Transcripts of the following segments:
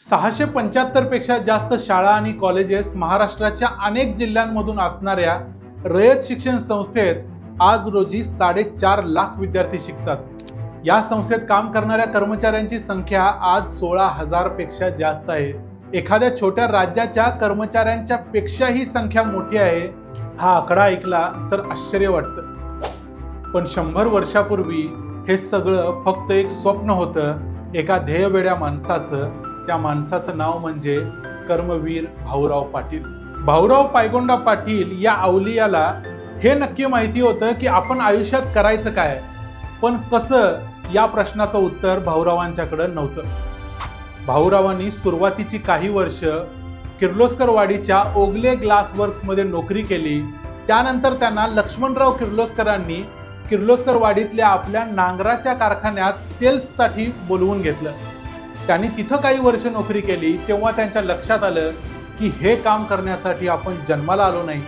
सहाशे पंच्याहत्तरपेक्षा जास्त शाळा आणि कॉलेजेस महाराष्ट्राच्या अनेक जिल्ह्यांमधून असणाऱ्या रयत शिक्षण संस्थेत आज रोजी साडेचार लाख विद्यार्थी शिकतात. या संस्थेत काम करणाऱ्या कर्मचाऱ्यांची संख्या आज सोळा हजारपेक्षा जास्त आहे. एखाद्या छोट्या राज्याच्या कर्मचाऱ्यांच्या पेक्षा ही संख्या मोठी आहे हा आकडा ऐकला तर आश्चर्य वाटतं. पण शंभर वर्षापूर्वी हे सगळं फक्त एक स्वप्न होतं एका ध्येयवेड्या माणसाचं त्या माणसाचं नाव म्हणजे कर्मवीर भाऊराव पाटील. भाऊराव पायगोंडा पाटील या अवलियाला हे नक्की माहिती होतं की आपण आयुष्यात करायचं काय? पण कसं? या प्रश्नाचं उत्तर भाऊरावांच्याकडं नव्हतं. भाऊरावांनी सुरुवातीची काही वर्ष किर्लोस्करवाडीच्या ओगले ग्लास वर्क्समध्ये नोकरी केली. त्यानंतर त्यांना लक्ष्मणराव किर्लोस्करांनी किर्लोस्करवाडीतल्या आपल्या नांगराच्या कारखान्यात सेल्ससाठी बोलवून घेतलं. त्यांनी तिथं काही वर्ष नोकरी केली तेव्हा त्यांच्या लक्षात आलं की हे काम करण्यासाठी आपण जन्माला आलो नाही.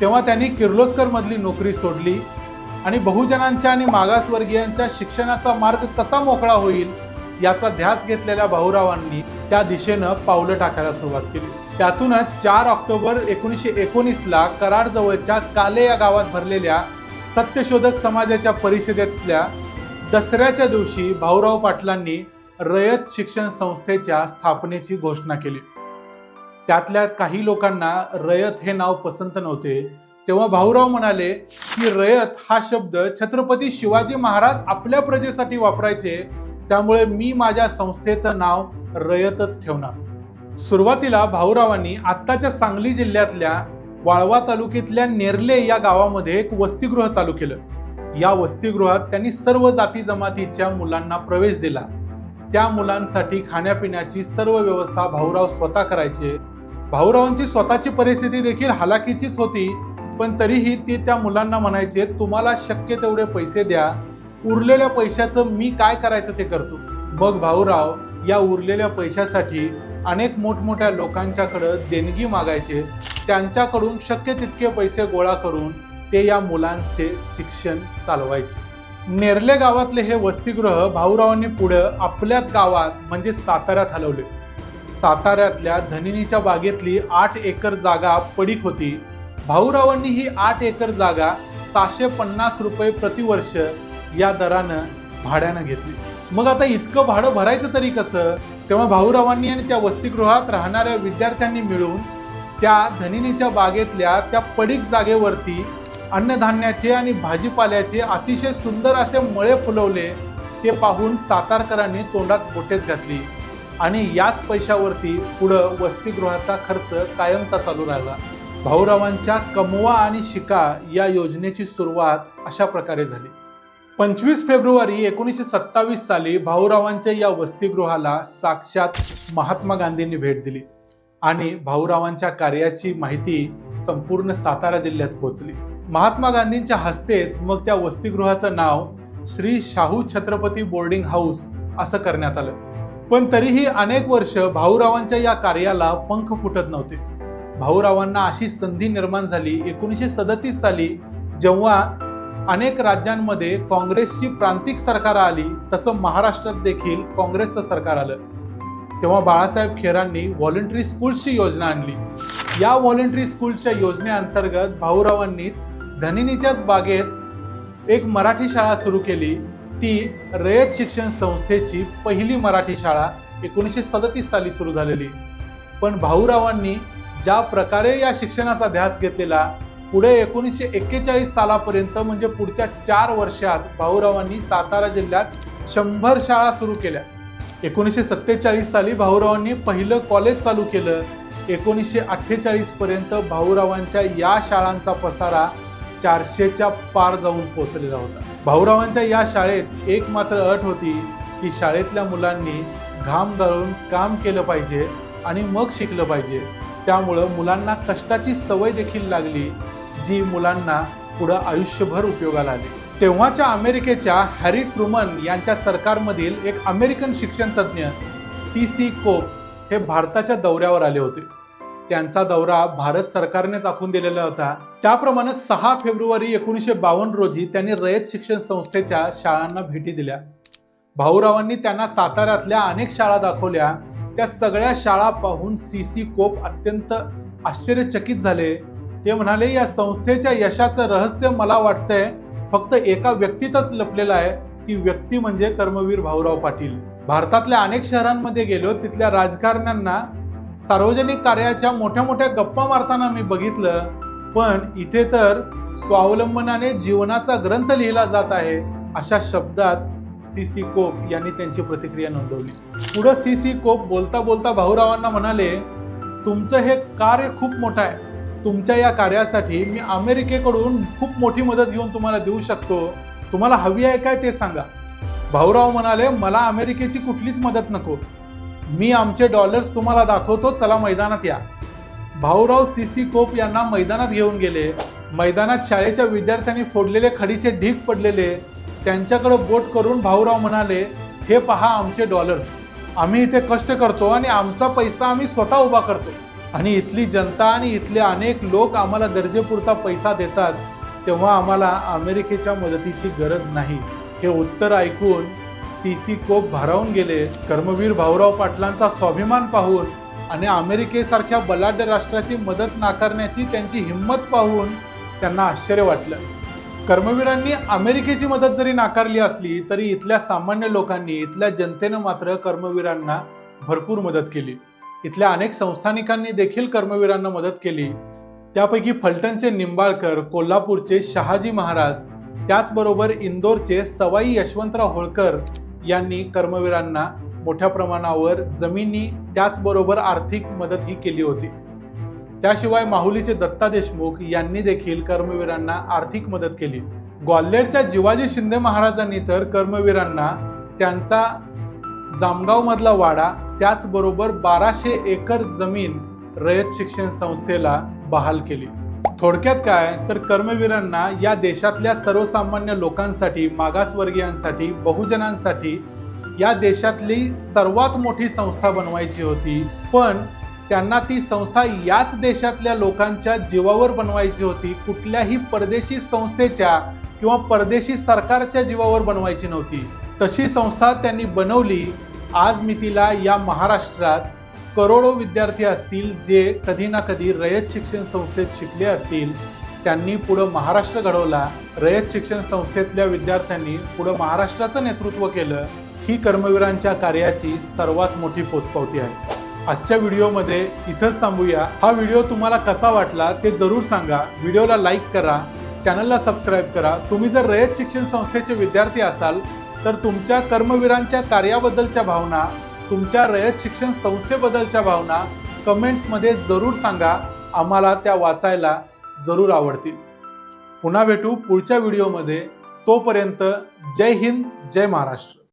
तेव्हा त्यांनी किर्लोस्करमधली नोकरी सोडली आणि बहुजनांच्या आणि मागासवर्गीयांच्या शिक्षणाचा मार्ग कसा मोकळा होईल याचा ध्यास घेतलेल्या भाऊरावांनी त्या दिशेनं पावलं टाकायला सुरुवात केली. त्यातूनच चार ऑक्टोबर एकोणीसशे एकोणीसला कराड जवळच्या काले या गावात भरलेल्या सत्यशोधक समाजाच्या परिषदेतल्या दसऱ्याच्या दिवशी भाऊराव पाटलांनी रयत शिक्षण संस्थेच्या स्थापनेची घोषणा केली. त्यातल्या काही लोकांना रयत हे नाव पसंत नव्हते. तेव्हा भाऊराव म्हणाले की रयत हा शब्द छत्रपती शिवाजी महाराज आपल्या प्रजेसाठी वापरायचे. त्यामुळे मी माझ्या संस्थेचं नाव रयतच ठेवणार. सुरुवातीला भाऊरावांनी आत्ताच्या सांगली जिल्ह्यातल्या वाळवा तालुक्यातल्या नेरले या गावामध्ये एक वसतिगृह चालू केलं. या वसतिगृहात त्यांनी सर्व जाती जमातीच्या मुलांना प्रवेश दिला. त्या मुलांसाठी खाण्यापिण्याची सर्व व्यवस्था भाऊराव स्वतः करायचे. भाऊरावांची स्वतःची परिस्थिती देखील हालाकीचीच होती पण तरीही ते त्या मुलांना म्हणायचे तुम्हाला शक्य तेवढे पैसे द्या. उरलेल्या पैशाचं मी काय करायचं ते करतो. मग भाऊराव या उरलेल्या पैशासाठी अनेक मोठमोठ्या लोकांच्याकडं देणगी मागायचे. त्यांच्याकडून शक्य तितके पैसे गोळा करून ते या मुलांचे शिक्षण चालवायचे. नेरले गावातले हे वसतिगृह भाऊरावांनी पुढं आपल्याच गावात म्हणजे साताऱ्यात हलवले. साताऱ्यातल्या धनिनीच्या बागेतली आठ एकर जागा पडीक होती. भाऊरावांनी ही आठ एकर जागा सहाशे पन्नास रुपये प्रतिवर्ष या दरानं भाड्यानं घेतली. मग आता इतकं भाडं भरायचं तरी कसं? तेव्हा भाऊरावांनी आणि त्या वसतिगृहात राहणाऱ्या विद्यार्थ्यांनी मिळून त्या धनिनीच्या बागेतल्या त्या पडीक जागेवरती अन्नधान्याचे आणि भाजीपाल्याचे अतिशय सुंदर असे मळे फुलवले ते पाहून सातारकरांनी तोंडात बोटेच घातली. आणि याच पैशावरती पुढं वसतिगृहाचा खर्च कायमचा चालू राहिला. भाऊरावांच्या कमवा आणि शिका या योजनेची सुरुवात अशा प्रकारे झाली. पंचवीस फेब्रुवारी एकोणीसशे सत्तावीस साली भाऊरावांच्या या वसतिगृहाला साक्षात महात्मा गांधींनी भेट दिली आणि भाऊरावांच्या कार्याची माहिती संपूर्ण सातारा जिल्ह्यात पोहोचली. महात्मा गांधींच्या हस्तेच मग त्या वसतिगृहाचं नाव श्री शाहू छत्रपती बोर्डिंग हाऊस असं करण्यात आलं. पण तरीही अनेक वर्ष भाऊरावांच्या या कार्याला पंख फुटत नव्हते. भाऊरावांना अशी संधी निर्माण झाली एकोणीसशे सदतीस साली जेव्हा अनेक राज्यांमध्ये काँग्रेसची प्रांतिक सरकार आली तसं महाराष्ट्रात देखील काँग्रेसचं सरकार आलं. तेव्हा बाळासाहेब खेरांनी व्हॉलेंटरी स्कूल्सची योजना आणली. या व्हॉलेंटरी स्कूलच्या योजनेअंतर्गत भाऊरावांनीच धनिनीच्याच बागेत एक मराठी शाळा सुरू केली. ती रयत शिक्षण संस्थेची पहिली मराठी शाळा एकोणीसशे सदतीस साली सुरू झालेली. पण भाऊरावांनी ज्या प्रकारे या शिक्षणाचा ध्यास घेतलेला पुढे एकोणीसशे एक्केचाळीस सालापर्यंत म्हणजे पुढच्या चार वर्षात भाऊरावांनी सातारा जिल्ह्यात शंभर शाळा सुरू केल्या. एकोणीसशे सत्तेचाळीस साली भाऊरावांनी पहिलं कॉलेज चालू केलं. एकोणीसशे अठ्ठेचाळीसपर्यंत भाऊरावांच्या या शाळांचा पसारा चारशेच्या पार जाऊन पोहोचलेला होता भाऊरावांच्या या शाळेत एक मात्र अट होती की शाळेतल्या मुलांनी घाम गळून काम केलं पाहिजे आणि मग शिकलं पाहिजे. त्यामुळं मुलांना कष्टाची सवय देखील लागली जी मुलांना पुढं आयुष्यभर उपयोगाला आली. तेव्हाच्या अमेरिकेच्या हॅरी ट्रुमन यांच्या सरकारमधील एक अमेरिकन शिक्षण तज्ज्ञ सी सी कोप हे भारताच्या दौऱ्यावर आले होते. त्यांचा दौरा भारत सरकारनेच आखून दिलेला होता. त्याप्रमाणे सहा फेब्रुवारी एकोणीसशे बावन्न रोजी त्यांनी रयत शिक्षण संस्थेच्या शाळांना भेटी दिल्या. भाऊरावांनी त्यांना साताऱ्यातल्या अनेक शाळा दाखवल्या. त्या सगळ्या शाळा पाहून सी सी कोप अत्यंत आश्चर्यचकित झाले. ते म्हणाले या संस्थेच्या यशाचं रहस्य मला वाटतंय. फक्त एका व्यक्तीतच लपलेलं आहे. ती व्यक्ती म्हणजे कर्मवीर भाऊराव पाटील. भारतातल्या अनेक शहरांमध्ये गेलो तिथल्या राजकारण्यांना सार्वजनिक कार्याच्या मोठ्या मोठ्या गप्पा मारताना मी बघितलं पण इथे तर स्वावलंबनाने जीवनाचा ग्रंथ लिहिला जात आहे अशा शब्दात सी सी कोप यांनी त्यांची प्रतिक्रिया नोंदवली. पुढं सी सी कोप बोलता बोलता भाऊरावांना म्हणाले तुमचं हे कार्य खूप मोठं आहे. तुमच्या या कार्यासाठी मी अमेरिकेकडून खूप मोठी मदत घेऊन तुम्हाला देऊ शकतो. तुम्हाला हवी आहे काय ते सांगा. भाऊराव म्हणाले मला अमेरिकेची कुठलीच मदत नको. मी आमचे डॉलर्स तुम्हाला दाखवतो चला मैदानात या. भाऊराव सी सी कोप यांना मैदानात घेऊन गेले. मैदानात शाळेच्या विद्यार्थ्यांनी फोडलेले खडीचे ढीग पडलेले. त्यांच्याकडे बोट करून भाऊराव म्हणाले हे पहा आमचे डॉलर्स. आम्ही इथे कष्ट करतो आणि आमचा पैसा आम्ही स्वतः उभा करतो. आणि इथली जनता आणि इथले अनेक लोक आम्हाला गरजेपुरता पैसा देतात तेव्हा आम्हाला अमेरिकेच्या मदतीची गरज नाही. हे उत्तर ऐकून सी सी कोप भारावून गेले. कर्मवीर भाऊराव पाटलांचा स्वाभिमान पाहून आणि अमेरिकेसारख्या बलाढ्य राष्ट्राची मदत नाकारण्याची त्यांची हिंमत पाहून त्यांना आश्चर्य वाटलं. कर्मवीरांनी अमेरिकेची मदत जरी नाकारली असली तरी इथल्या सामान्य लोकांनी इथल्या जनतेनं मात्र कर्मवीरांना भरपूर मदत केली. इथल्या अनेक संस्थानिकांनी देखील कर्मवीरांना मदत केली. त्यापैकी फलटणचे निंबाळकर कोल्हापूरचे शहाजी महाराज त्याचबरोबर इंदोरचे सवाई यशवंतराव होळकर यांनी कर्मवीरांना मोठ्या प्रमाणावर जमिनी त्याचबरोबर आर्थिक मदत ही केली होती. त्याशिवाय माहुलीचे दत्ता देशमुख यांनी देखील कर्मवीरांना आर्थिक मदत केली. ग्वाल्हेरच्या जिवाजी शिंदे महाराजांनी तर कर्मवीरांना त्यांचा जामगावमधला वाडा त्याचबरोबर बाराशे एकर जमीन रयत शिक्षण संस्थेला बहाल केली. थोडक्यात काय? तर कर्मवीरांना या देशातल्या सर्वसामान्य लोकांसाठी मागासवर्गीयांसाठी बहुजनांसाठी या देशातली सर्वात मोठी संस्था बनवायची होती. पण त्यांना ती संस्था याच देशातल्या लोकांच्या जीवावर बनवायची होती. कुठल्याही परदेशी संस्थेच्या किंवा परदेशी सरकारच्या जीवावर बनवायची नव्हती. तशी संस्था त्यांनी बनवली. आज मी तिला या महाराष्ट्रात करोडो विद्यार्थी असतील जे कधी ना कधी रयत शिक्षण संस्थेत शिकले असतील त्यांनी पुढं महाराष्ट्र घडवला. रयत शिक्षण संस्थेतल्या विद्यार्थ्यांनी पुढं महाराष्ट्राचं नेतृत्व केलं. ही कर्मवीरांच्या कार्याची सर्वात मोठी पोचपावती आहे. आजच्या व्हिडिओमध्ये इथंच थांबूया. हा व्हिडिओ तुम्हाला कसा वाटला ते जरूर सांगा. व्हिडिओला लाईक करा. चॅनलला सबस्क्राईब करा. तुम्ही जर रयत शिक्षण संस्थेचे विद्यार्थी असाल तर तुमच्या कर्मवीरांच्या कार्याबद्दलच्या भावना तुमच्या रयत शिक्षण संस्थेबद्दलच्या भावना कमेंट्समध्ये जरूर सांगा. आम्हाला त्या वाचायला जरूर आवडतील. पुन्हा भेटू पुढच्या व्हिडिओमध्ये. तोपर्यंत जय हिंद जय महाराष्ट्र.